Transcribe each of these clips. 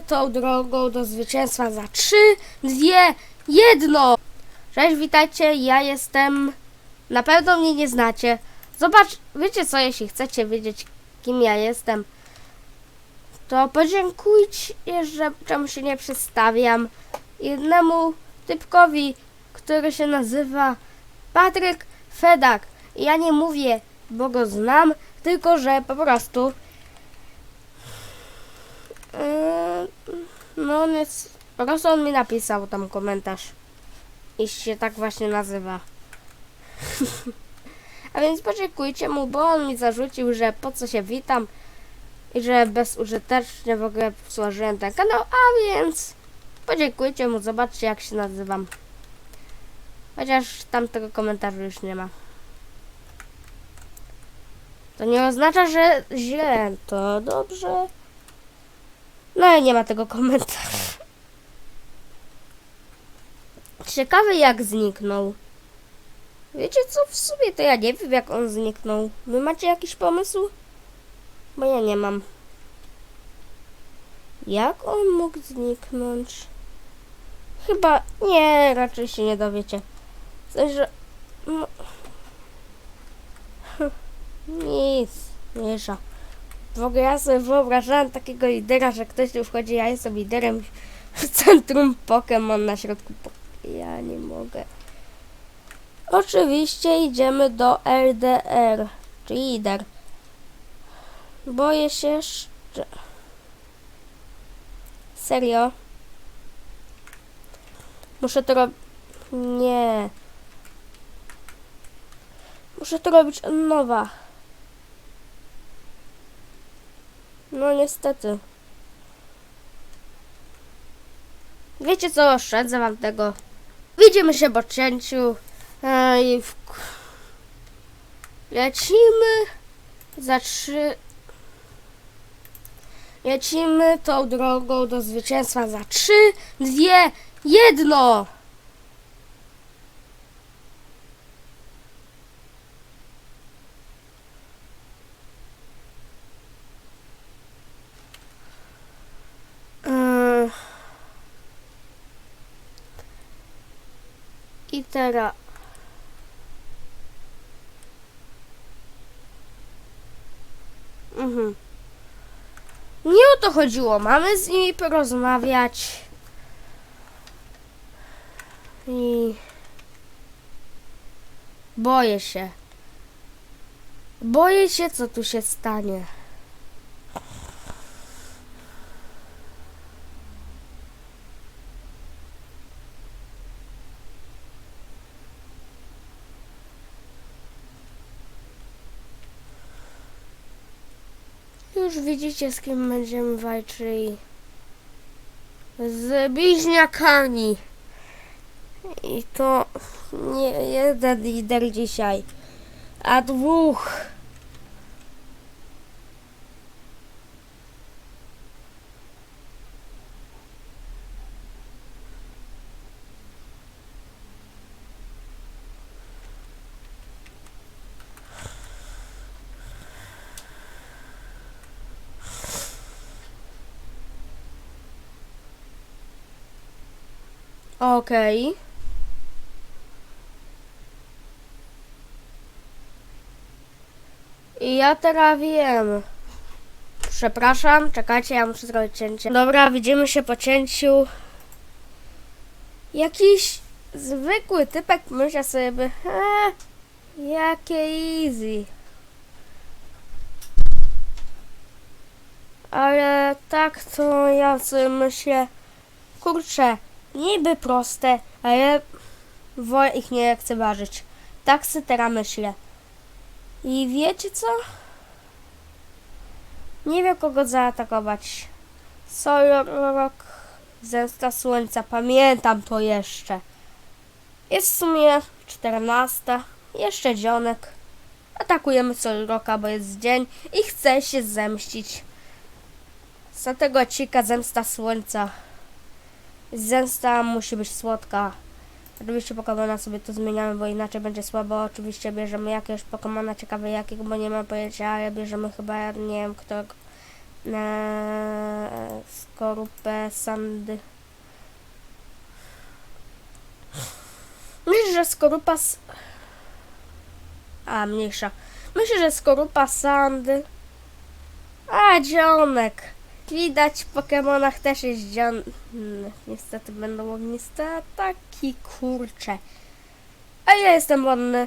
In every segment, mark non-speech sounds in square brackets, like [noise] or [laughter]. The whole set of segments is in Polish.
Tą drogą do zwycięstwa za 3, 2, 1. Cześć, witajcie, ja jestem... Na pewno mnie nie znacie. Zobacz, wiecie co, jeśli chcecie wiedzieć, kim ja jestem, to podziękujcie, że czemu się nie przedstawiam jednemu typkowi, który się nazywa Patryk Fedak. Ja nie mówię, bo go znam, tylko że po prostu no on jest, po prostu on mi napisał tam komentarz. I się tak właśnie nazywa. [laughs] A więc podziękujcie mu, bo on mi zarzucił, że po co się witam i że bezużytecznie w ogóle złożyłem ten kanał, a więc podziękujcie mu, zobaczcie jak się nazywam. Chociaż tam tego komentarza już nie ma. To nie oznacza, że źle, to dobrze. No i nie ma tego komentarza. Ciekawe jak zniknął. Wiecie co, w sumie to ja nie wiem jak on zniknął. Wy macie jakiś pomysł? Bo ja nie mam. Jak on mógł zniknąć? Chyba nie, raczej się nie dowiecie. W sensie. No. [laughs] Nic, mniejsza. W ogóle ja sobie wyobrażałem takiego lidera, że ktoś tu wchodzi, ja jestem liderem w centrum Pokémon na środku. Po- ja nie mogę. Oczywiście idziemy do LDR, czy lider. Boję się jeszcze. Serio? Muszę to robić. Nie. Muszę to robić od nowa. No niestety. Wiecie co, oszczędzę wam tego. Widzimy się po cięciu. I w... Lecimy za trzy... Lecimy tą drogą do zwycięstwa za trzy, dwie, jedno! Yy. I teraz. Mhm. Nie o to chodziło. Mamy z nimi porozmawiać. I. Boję się. Boję się, co tu się stanie. Już widzicie, z kim będziemy walczyli. Z bliźniakami. I to nie jeden lider dzisiaj, a dwóch. Okej. I ja teraz wiem. Przepraszam, czekajcie, ja muszę zrobić cięcie. Dobra, widzimy się po cięciu. Jakiś zwykły typek myślę sobie, by, jakie easy. Ale tak to ja sobie myślę, kurczę, niby proste, ale wolę ich nie lekceważyć. Tak sobie teraz myślę. I wiecie co? Nie wiem kogo zaatakować. Solorok, Zemsta Słońca, pamiętam to jeszcze. Jest w sumie 14, jeszcze dzionek. Atakujemy Solroka, bo jest dzień i chce się zemścić. Za tego odcinka Zemsta Słońca. Zemsta musi być słodka. Oczywiście Pokemona sobie to zmieniamy, bo inaczej będzie słabo. Oczywiście bierzemy jakiegoś Pokemona, ciekawe jakiego, bo nie mam pojęcia, ale bierzemy chyba, nie wiem, którego. Eee, skorupę sandy. Myślę, że skorupa. A, mniejsza. Myślę, że skorupa sandy. A, dzionek. Widać w Pokemonach też jest dzion... Hmm, Niestety będą ogniste ataki, kurcze. A ja jestem wodny.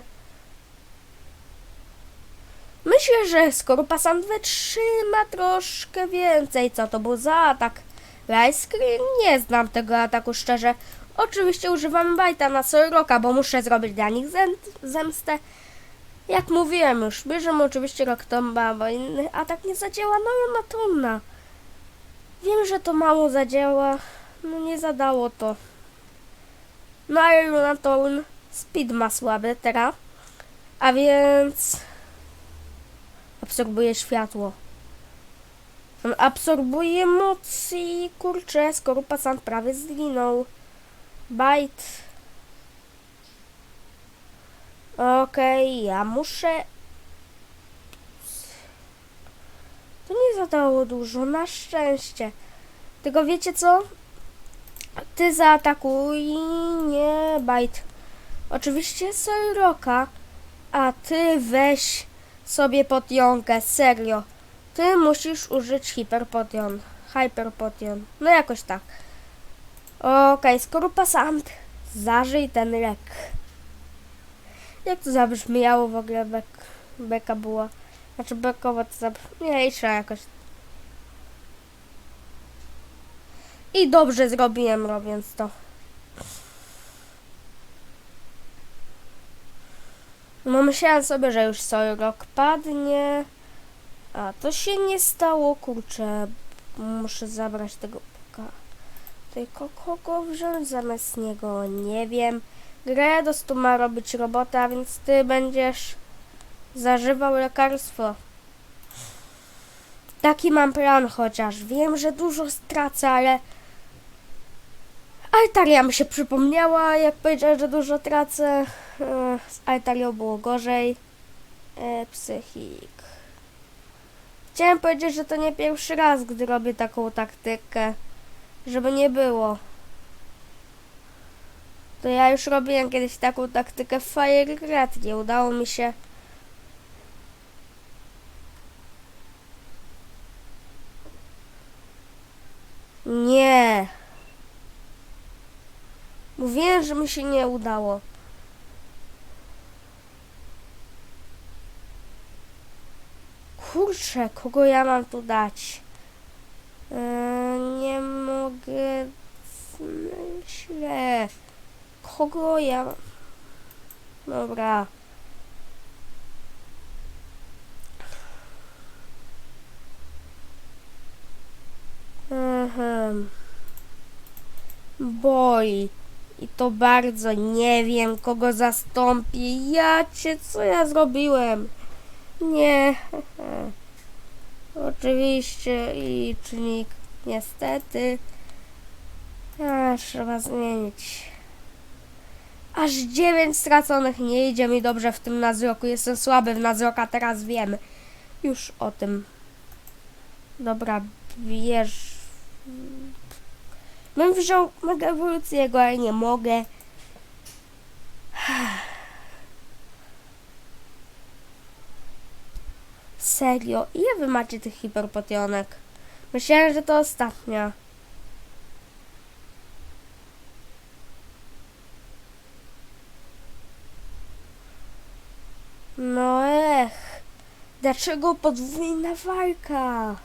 Myślę, że skorupa sand wytrzyma troszkę więcej. Co to był za atak? Rice Screen? Nie znam tego ataku szczerze. Oczywiście używam bajta na Soroka, bo muszę zrobić dla nich zem- zemstę. Jak mówiłem już, bierzemy oczywiście Rocktomba, bo inny atak nie zadziała. No i trudna. Wiem, że to mało zadziała. No nie zadało to. No ale Lunatorn speed ma słaby teraz. A więc absorbuje światło. On absorbuje moc i kurczę, skorupa sand prawie zginął. Bite. Okej, ja muszę... To nie zadało dużo, na szczęście. Tylko wiecie co? Ty zaatakuj, nie Bite. Oczywiście Soroka, a ty weź sobie potionkę, serio. Ty musisz użyć hiperpotion. Hyperpotion. No jakoś tak. Okej, skorupa sand. Zażyj ten lek. Jak to zabrzmiało w ogóle bek, beka była? Znaczy bekowo to zabrzmiejsza jakoś. I dobrze zrobiłem robiąc to. No myślałem sobie, że już Sorok padnie. A to się nie stało, kurczę. Muszę zabrać tego puka. Tylko kogo wziąć zamiast niego? Nie wiem. Gredos tu ma robić robotę, a więc ty będziesz zażywał lekarstwo. Taki mam plan chociaż. Wiem, że dużo stracę, ale... Altaria mi się przypomniała, jak powiedziałem, że dużo tracę. Z Altarią było gorzej. E, psychik. Chciałem powiedzieć, że to nie pierwszy raz, gdy robię taką taktykę. Żeby nie było. To ja już robiłem kiedyś taką taktykę Fire Red. Nie udało mi się. Nie. Mówiłem, że mi się nie udało. Kurczę, kogo ja mam tu dać? Eee, nie mogę. Myślę. Kogo ja. Dobra. Mhm. Boi. I to bardzo nie wiem, kogo zastąpi. Ja cię, co ja zrobiłem? Nie. [laughs] Oczywiście i czynnik niestety. A, trzeba zmienić. Aż dziewięć straconych nie idzie mi dobrze w tym nadzroku. Jestem słaby w nadzroka, teraz wiem. Już o tym. Dobra, bierz. Bym wziął mega ewolucję, ale nie mogę. [sighs] Serio, ile wy macie tych hiperpotionek? Myślałem, że to ostatnia. No ech, dlaczego podwójna walka?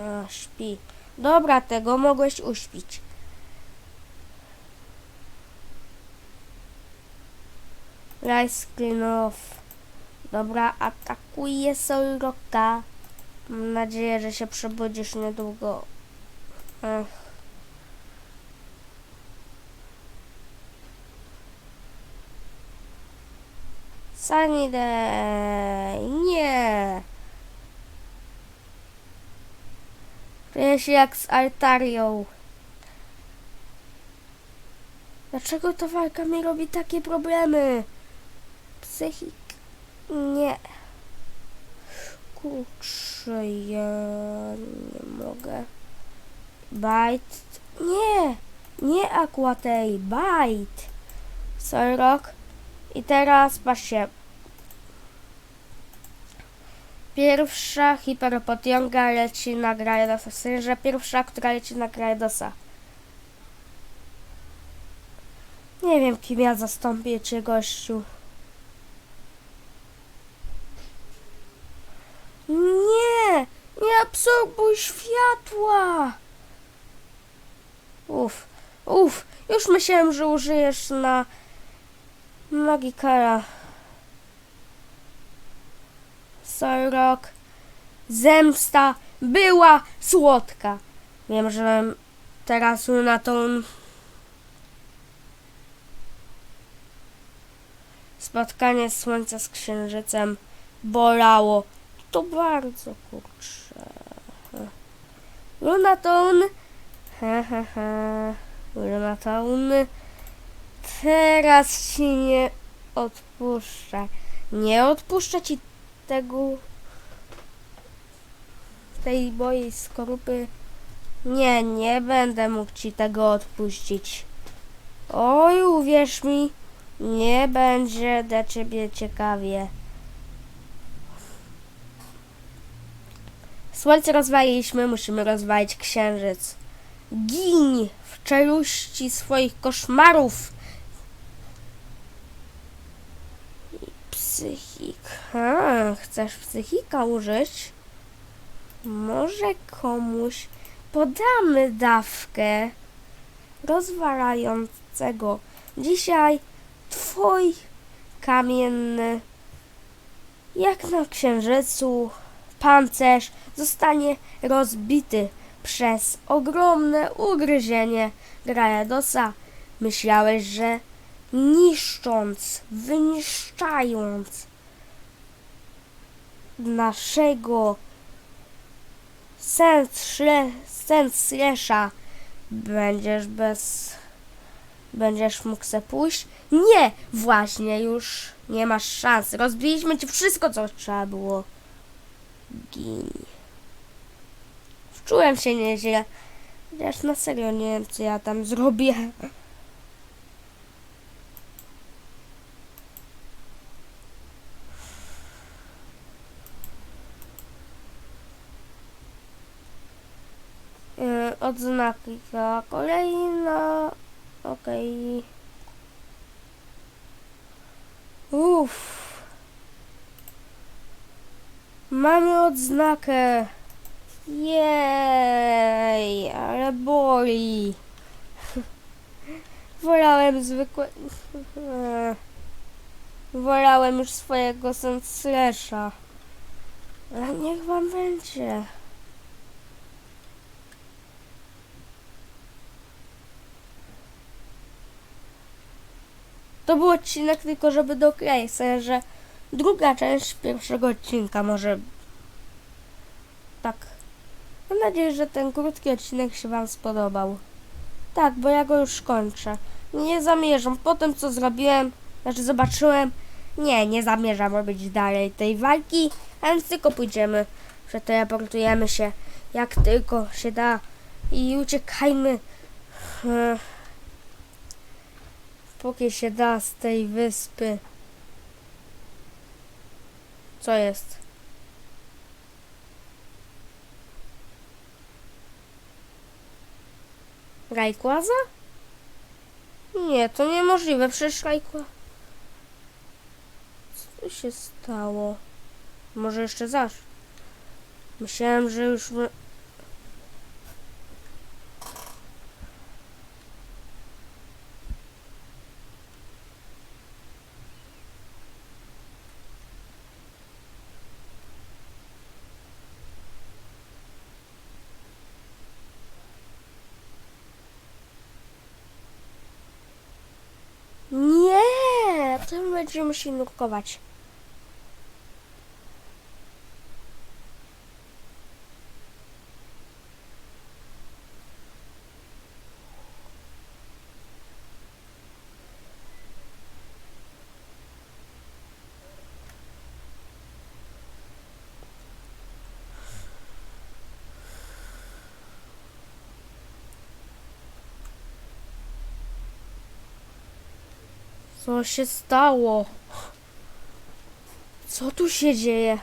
A, śpi. Dobra, tego mogłeś uśpić. Rice. Dobra, atakuje Solroka. Mam nadzieję, że się przebudzisz niedługo. Ech. Sunny Day. Nie. Czuję się jak z Altarią. Dlaczego ta walka mi robi takie problemy? Psychik. Nie. Kurczę, ja nie mogę. Bite. Nie! Nie Aquatej, bite. Sorry, Rock. I teraz patrzcie. Pierwsza hiperpotionga leci na sensie, że pierwsza, która leci na Gradosa. Nie wiem, kim ja zastąpię cię, gościu. Nie! Nie absorbuj światła! Uff, uff. Już myślałem, że użyjesz na Magikara. Sorok. Zemsta była słodka. Wiem, że teraz na tą spotkanie słońca z księżycem bolało. To bardzo kurczę. Lunaton. Lunaton. Teraz ci nie odpuszczę. Nie odpuszczę ci tego tej mojej skorupy. Nie, nie będę mógł ci tego odpuścić. Oj, uwierz mi, nie będzie dla ciebie ciekawie. Słońce rozwaliliśmy, musimy rozwalić księżyc. Giń w czeluści swoich koszmarów. Psychik. A, chcesz psychika użyć? Może komuś podamy dawkę rozwalającego. Dzisiaj twój kamienny, jak na księżycu, pancerz zostanie rozbity przez ogromne ugryzienie Grajadosa. Myślałeś, że niszcząc, wyniszczając naszego sens, slesza będziesz bez będziesz mógł se pójść? Nie! Właśnie, już nie masz szans. Rozbiliśmy ci wszystko, co trzeba było. Gin. Wczułem się nieźle. Chociaż na serio nie wiem, co ja tam zrobię. Yy, odznaki ta kolejna. Okej. Uff. Mamy odznakę. Jej, ale boli. [laughs] Wolałem zwykłe... [laughs] Wolałem już swojego senslesza. Ale niech wam będzie. To był odcinek tylko, żeby dokleić sobie, że druga część pierwszego odcinka może tak. Mam nadzieję, że ten krótki odcinek się Wam spodobał. Tak, bo ja go już kończę. Nie zamierzam. Po tym, co zrobiłem, znaczy zobaczyłem, nie, nie zamierzam robić dalej tej walki, a więc tylko pójdziemy, przeteleportujemy się jak tylko się da i uciekajmy. Póki się da z tej wyspy. Co jest? Rajkłaza? Nie, to niemożliwe, przecież Rajkła... Co się stało? Może jeszcze zaś? Myślałem, że już... My... Nie, to my będziemy musieli nurkować. Co się stało? Co tu się dzieje?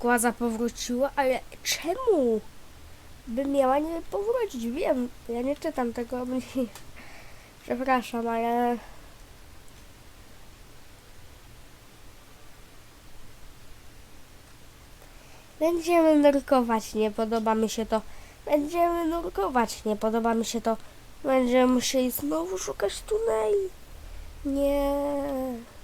Głaza powróciła, ale czemu? By miała nie powrócić, wiem. Ja nie czytam tego. [laughs] Przepraszam, ale... Będziemy nurkować, nie podoba mi się to. Będziemy nurkować, nie podoba mi się to. Będziemy musieli znowu szukać tuneli. Nie.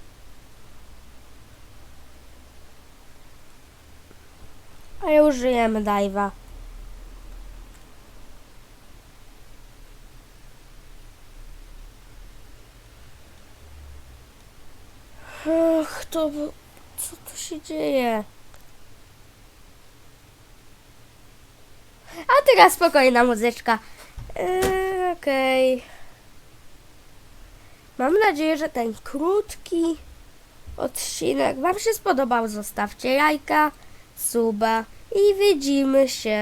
Ale użyjemy dive'a. Ach, to... Co tu się dzieje? A teraz spokojna muzyczka. Yy, Okej. Mam nadzieję, że ten krótki odcinek Wam się spodobał. Zostawcie jajka, suba i widzimy się